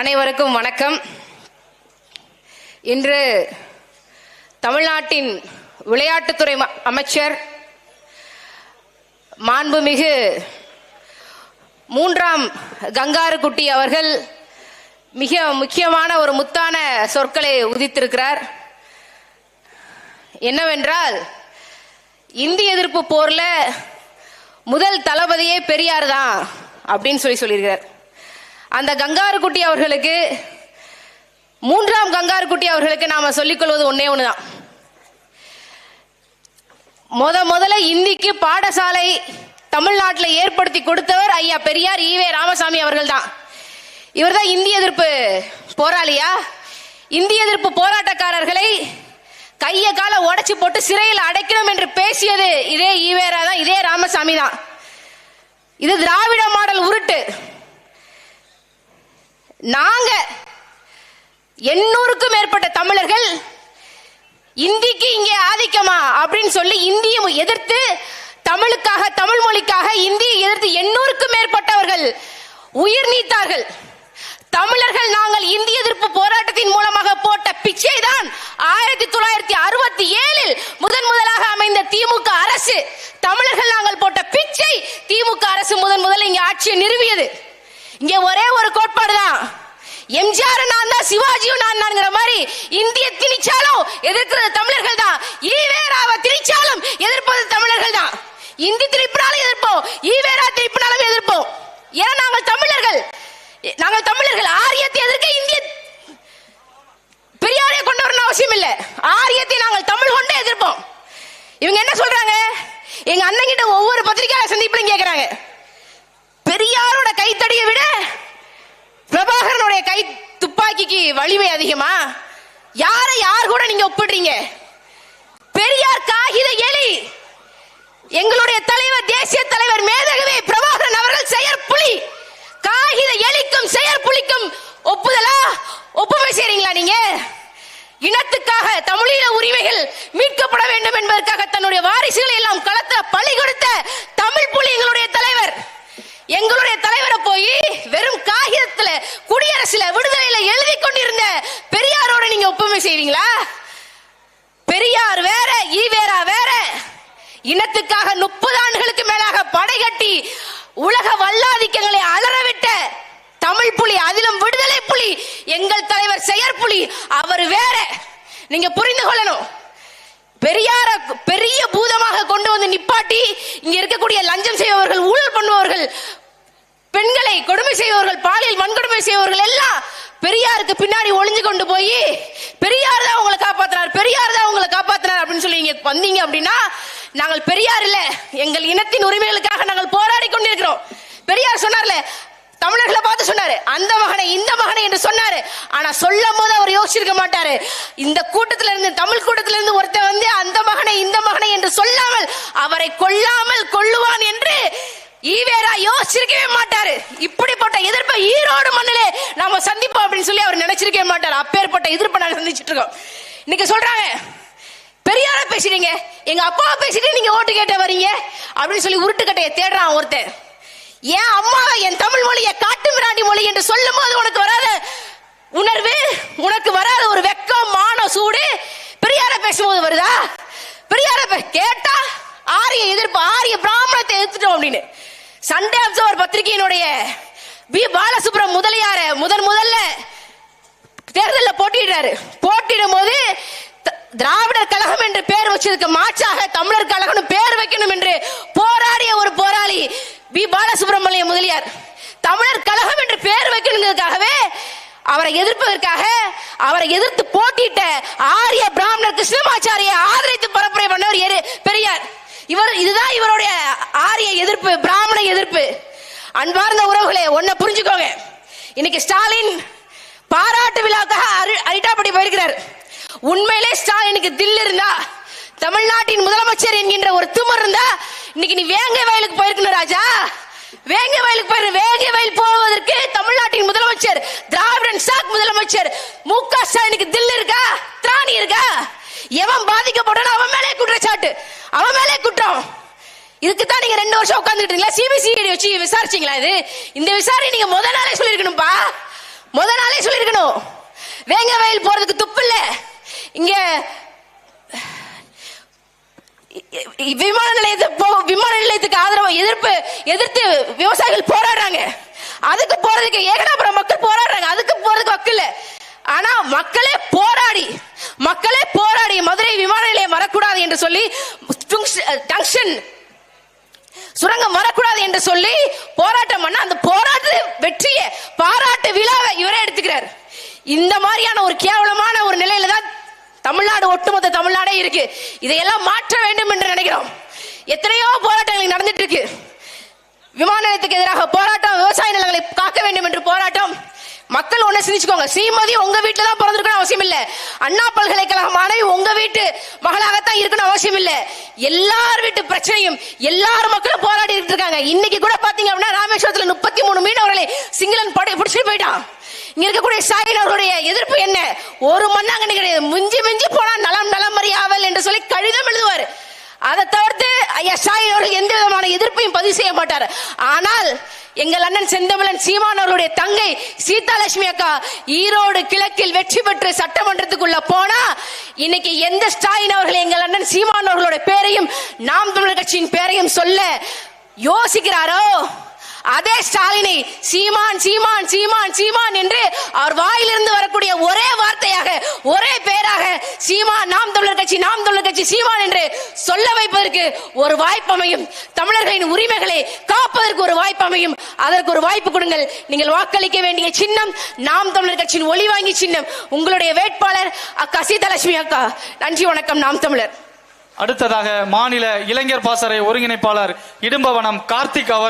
அனைவருக்கும் வணக்கம். இன்று தமிழ்நாட்டின் விளையாட்டுத்துறை ம- அமைச்சர் மாண்புமிகு மூன்றாம் கங்காருக்குட்டி அவர்கள் மிக முக்கியமான ஒரு முத்தான சொற்களை உதித்திருக்கிறார். என்னவென்றால் இந்திய எதிர்ப்பு போர்ல முதல் தளபதியே பெரியார் தான் அப்படின்னு சொல்லி சொல்லியிருக்கிறார். அந்த கங்காருக்குட்டி அவர்களுக்கு மூன்றாம் கங்காருக்குட்டி அவர்களுக்கு நாம சொல்லிக்கொள்வது ஒன்னே ஒண்ணுதான். முத முதல்ல இந்திக்கு பாடசாலை தமிழ்நாட்டில் ஏற்படுத்தி கொடுத்தவர் ஐயா பெரியார் ஈவே ராமசாமி அவர்கள் தான் இவர் தான் இந்திய எதிர்ப்பு போராளியா? இந்திய எதிர்ப்பு போராட்டக்காரர்களை கைய கால உடைச்சு போட்டு சிறையில் அடைக்கணும் என்று பேசியது இதே ஈவேரா தான் இதே ராமசாமி தான் இது திராவிட மாடல் உருட்டு. நாங்க எண்ணூறுக்கும் மேற்பட்ட தமிழர்கள் இந்திக்கு இங்கே ஆதிக்கமா அப்படின்னு சொல்லி இந்தியை எதிர்த்து தமிழுக்காக தமிழ் மொழிக்காக இந்தியை எதிர்த்து எண்ணூறுக்கும் மேற்பட்டவர்கள் உயிர் நீத்தார்கள். தமிழர்கள் நாங்கள் இந்திய எதிர்ப்பு போராட்டத்தின் மூலமாக போட்ட பிச்சை தான் ஆயிரத்தி தொள்ளாயிரத்தி அறுபத்தி ஏழில் முதன் முதலாக அமைந்த திமுக அரசு. தமிழர்கள் நாங்கள் போட்ட பிச்சை திமுக அரசு முதன் முதல் இங்கே ஆட்சியை நிறுவியது. இங்க ஒரே ஒரு கோட்பாடு தான் எம்ஜிஆர் நான் தான் சிவாஜியும் நான் மாதிரி இந்திய திணிச்சாலும் எதிர்க்கிறது தமிழர்கள் தான். ஈவேராவை திணிச்சாலும் எதிர்ப்பது தமிழர்கள் தான். இந்தி திணிப்பினாலும் எதிர்ப்போம் ஈவேரா திணிப்பினாலும் எதிர்ப்போம். ஏன்னா நாங்கள் தமிழர்கள்? நாங்கள் தமிழர்கள். ஆரியத்தை எதிர்க்க இந்திய பெரியாரே கொண்டு வரணும் அவசியம் இல்லை. ஆரியத்தை நாங்கள் தமிழ் கொண்டே எதிர்ப்போம். இவங்க என்ன சொல்றாங்க? எங்க அண்ணன் கிட்ட ஒவ்வொரு பத்திரிகையாளர் சந்திப்பிலும் கேக்குறாங்க. கைத்தடியை விட பிரபாகரனுடைய கை துப்பாக்கிக்கு வலிமை அதிகமா? யாரை யார் கூட நீங்க ஒப்பிடுறீங்க? பெரியார் காகித எலி. எங்களுடைய தலைவர் தேசிய தலைவர் மேதகவே பிரபாகரன் அவர்கள் செயற்புலி. காகித எலிக்கும் செயற்புலிக்கும் ஒப்புதலா? ஒப்புமை செய்றீங்களா நீங்க? இனத்துக்காக தமிழீழ உரிமைகள் மீட்கப்பட வேண்டும் என்பதற்காக தன்னுடைய வாரிசுகளை எல்லாம் களத்த பழி கொடுத்த தமிழ் புலி எங்களுடைய தலைவர் எங்களுடைய தலைவரை போய் வெறும் காகிதத்துல குடியரசுல விடுதலையில எழுதி கொண்டிருந்த பெரியாரோட நீங்க ஒப்புமை செய்வீங்களா? பெரியார் வேற ஈவேரா வேற. இனத்துக்காக முப்பது ஆண்டுகளுக்கு மேலாக படை கட்டி உலக வல்லாதிக்கங்களை அலறவிட்ட தமிழ் புலி அதிலும் விடுதலை புலி எங்கள் தலைவர் செயற்புலி அவர் வேற. நீங்க புரிந்து கொள்ளணும். பெரியார பெரிய பூதமாக கொண்டு வந்து நிப்பாட்டி இங்க இருக்கக்கூடிய லஞ்சம் செய்பவர்கள் ஊழல் பண்ணுபவர்கள் பெண்களை கொடுமை செய்பவர்கள் பாலியல் வன்கொடுமை செய்பவர்கள் எல்லாம் பெரியாருக்கு பின்னாடி ஒளிஞ்சு கொண்டு போய் பெரியார் தான் உங்களை காப்பாத்துறாரு பெரியார் தான் உங்களை காப்பாத்துறாரு அப்படின்னு சொல்லி நீங்க வந்தீங்க அப்படின்னா நாங்கள் பெரியார் இல்ல. எங்கள் இனத்தின் உரிமைகளுக்காக நாங்கள் போராடி கொண்டிருக்கிறோம். பெரியார் சொன்னார்ல தமிழர்களை பார்த்து சொன்னாரு அந்த மகனை இந்த மகனை என்று சொன்னாரு. ஆனா சொல்லும் போது அவர் யோசிச்சிருக்க மாட்டாரு. இந்த கூட்டத்தில இருந்து தமிழ் கூட்டத்தில இருந்து ஒருத்தன் வந்து அந்த மகனை இந்த மகனை என்று சொல்லாமல் அவரை கொல்லாமல் கொள்ளுவான் என்று ஈவேரா யோசிச்சிருக்கவே மாட்டாரு. இப்படிப்பட்ட எதிர்ப்பை ஈரோடு மண்ணிலே நாம சந்திப்போம் அப்படின்னு சொல்லி அவர் நினைச்சிருக்கவே மாட்டார். அப்பேற்பட்ட எதிர்ப்பை நாங்க சந்திச்சிட்டு இருக்கோம். இன்னைக்கு சொல்றாங்க பெரியார பேசுறீங்க? எங்க அப்பாவை பேசிட்டு நீங்க ஓட்டு கேட்ட வரீங்க? அப்படின்னு சொல்லி உருட்டுக்கட்டையை தேடுறான் ஒருத்தன். என் அம்மா என் தமிழ் மொழியை காட்டு மிராண்டி மொழி என்று சொல்லும் போது உனக்கு வராத உணர்வு? உனக்கு வராத ஒரு வெக்கம் மான சூடு? பெரியார பேசும்போது வருதா? பெரியார கேட்டா ஆரிய எதிர்ப்பு ஆரிய பிராமணத்தை எதிர்த்துட்டோம் அப்படின்னு. சண்டே அப்சர்வர் பத்திரிகையினுடைய பி பாலசுப்ரம் முதலியார முதன் முதல்ல தேர்தலில் போட்டியிடுறாரு. போட்டிடும் போது த- திராவிடர் கழகம் என்று பெயர் வச்சதுக்கு மாற்றாக தமிழர் கழகம் பெயர் வைக்கணும் என்று போராடிய ஒரு போராளி பி பாலசுப்ரமணிய முதலியார். தமிழர் கழகம் என்று பெயர் வைக்கணுங்கிறதுக்காகவே அவரை எதிர்ப்பதற்காக அவரை எதிர்த்து போட்டியிட்ட ஆரிய பிராமணர் கிருஷ்ணமாச்சாரிய ஆதரித்து பரப்புரை பண்ணவர் பெரியார். இவர் இதுதான் இவருடைய ஆரிய எதிர்ப்பு பிராமண எதிர்ப்பு. அன்பார்ந்த உறவுகளே ஒன்ன புரிஞ்சுக்கோங்க. இன்னைக்கு ஸ்டாலின் பாராட்டு விழாக்காக அரி- போயிருக்கிறார். உண்மையிலே ஸ்டாலினுக்கு தில் இருந்தா தமிழ்நாட்டின் முதலமைச்சர் என்கின்ற ஒரு துமர் இருந்தா இன்னைக்கு நீ வேங்கை வயலுக்கு போயிருக்கணும் ராஜா. வேங்கை வயலுக்கு போயிரு. வேங்கை வயல் போவதற்கு தமிழ்நாட்டின் முதலமைச்சர் திராவிடன் சாக் முதலமைச்சர் மு க ஸ்டாலினுக்கு தில் இருக்கா? திராணி இருக்கா? எவன் பாதிக்கப்பட்டானோ அவன் மேலே குற்றச்சாட்டு. அவன் மேலே குற்றம். இதுக்கு தான் நீங்க ரெண்டு வருஷம் உட்கார்ந்துட்டு சிபிசிஐடி வச்சு விசாரிச்சீங்களா இது? இந்த விசாரணை நீங்க முத நாளே சொல்லிருக்கணும்பா முத நாளே சொல்லிருக்கணும் வேங்க வயல் போறதுக்கு துப்பு இல்ல. இங்க விமான நிலையத்தை போ- விமான நிலையத்துக்கு ஆதரவு எதிர்ப்பு எதிர்த்து விவசாயிகள் போராடுறாங்க. அதுக்கு போறதுக்கு ஏகனாபுரம் மக்கள் போராடுறாங்க. அதுக்கு போறதுக்கு வக்கு இல்ல ஆனா மக்களே போராடி மக்களே போராடி மதுரை விமான நிலையம் வரக்கூடாது என்று சொல்லி டங்ஷன் சுரங்கம் வரக்கூடாது என்று சொல்லி போராட்டம் பண்ண அந்த போராட்ட வெற்றியை பாராட்டு விழாவை இவரே எடுத்துக்கிறார். இந்த மாதிரியான ஒரு கேவலமான ஒரு நிலையில தான் தமிழ்நாடு ஒட்டுமொத்த தமிழ்நாடே இருக்கு. இதையெல்லாம் மாற்ற வேண்டும் என்று நினைக்கிறோம். எத்தனையோ போராட்டங்கள் நடந்துட்டு இருக்கு. விமான நிலையத்துக்கு எதிராக போராட்டம் விவசாய நிலங்களை காக்க வேண்டும் என்று போராட்டம் மக்கள் ஒண்ணு சிந்திச்சுக்கோங்க. ஸ்ரீமதி உங்க வீட்டுல தான் பிறந்திருக்கணும் அவசியம் இல்ல. அண்ணா பல்கலைக்கழக மாணவி உங்க வீட்டு மகளாகத்தான் இருக்கணும் அவசியம் இல்ல. எல்லார் வீட்டு பிரச்சனையும் எல்லார் மக்களும் போராடி இருக்காங்க. இன்னைக்கு கூட பாத்தீங்க அப்படின்னா ராமேஸ்வரத்துல முப்பத்தி மூணு மீனவர்களை சிங்களன் படை பிடிச்சிட்டு போயிட்டான். இங்க இருக்கக்கூடிய ஸ்டாலின் அவருடைய எதிர்ப்பு என்ன? ஒரு மண்ணாங்கண்ணி கிடையாது. மிஞ்சி மிஞ்சி போனா நலம் நலம் அறியாவல் என்று சொல்லி கடிதம் எழுதுவார். அதை தவிர்த்து ஐயா ஸ்டாலின் அவர்கள் எந்த விதமான எதிர்ப்பையும் பதிவு செய்ய மாட்டார். ஆனால் எங்கள் அண்ணன் செந்தமிழன் சீமான் தங்கை சீதாலட்சுமி அக்கா ஈரோடு கிழக்கில் வெற்றி பெற்று சட்டமன்றத்துக்குள்ள போனா இன்னைக்கு எந்த ஸ்டாலின் அவர்கள் எங்கள் அண்ணன் சீமான் அவர்களோட பேரையும் நாம் தமிழர் கட்சியின் பேரையும் சொல்ல யோசிக்கிறாரோ? அதே ஸ்டாலினை சீமான் சீமான் சீமான் சீமான் என்று அவர் வாயிலிருந்து வரக்கூடிய ஒரே வார்த்தையாக ஒரே பெயராக சீமான் நாம் தமிழர் கட்சி நாம் தமிழர் கட்சி சீமான் என்று சொல்ல வைப்பதற்கு ஒரு வாய்ப்பு அமையும். தமிழர்களின் உரிமைகளை காப்பதற்கு ஒரு வாய்ப்பு அமையும். அதற்கு ஒரு வாய்ப்பு கொடுங்கள். நீங்கள் வாக்களிக்க வேண்டிய சின்னம் நாம் தமிழர் கட்சியின் ஒளி வாங்கி சின்னம். உங்களுடைய வேட்பாளர் அக்கா சீதாலட்சுமி அக்கா. நன்றி வணக்கம் நாம் தமிழர். அடுத்ததாக மாநில இளைஞர் பாசறை ஒருங்கிணைப்பாளர் இடும்பவனம் கார்த்திக் அவர்.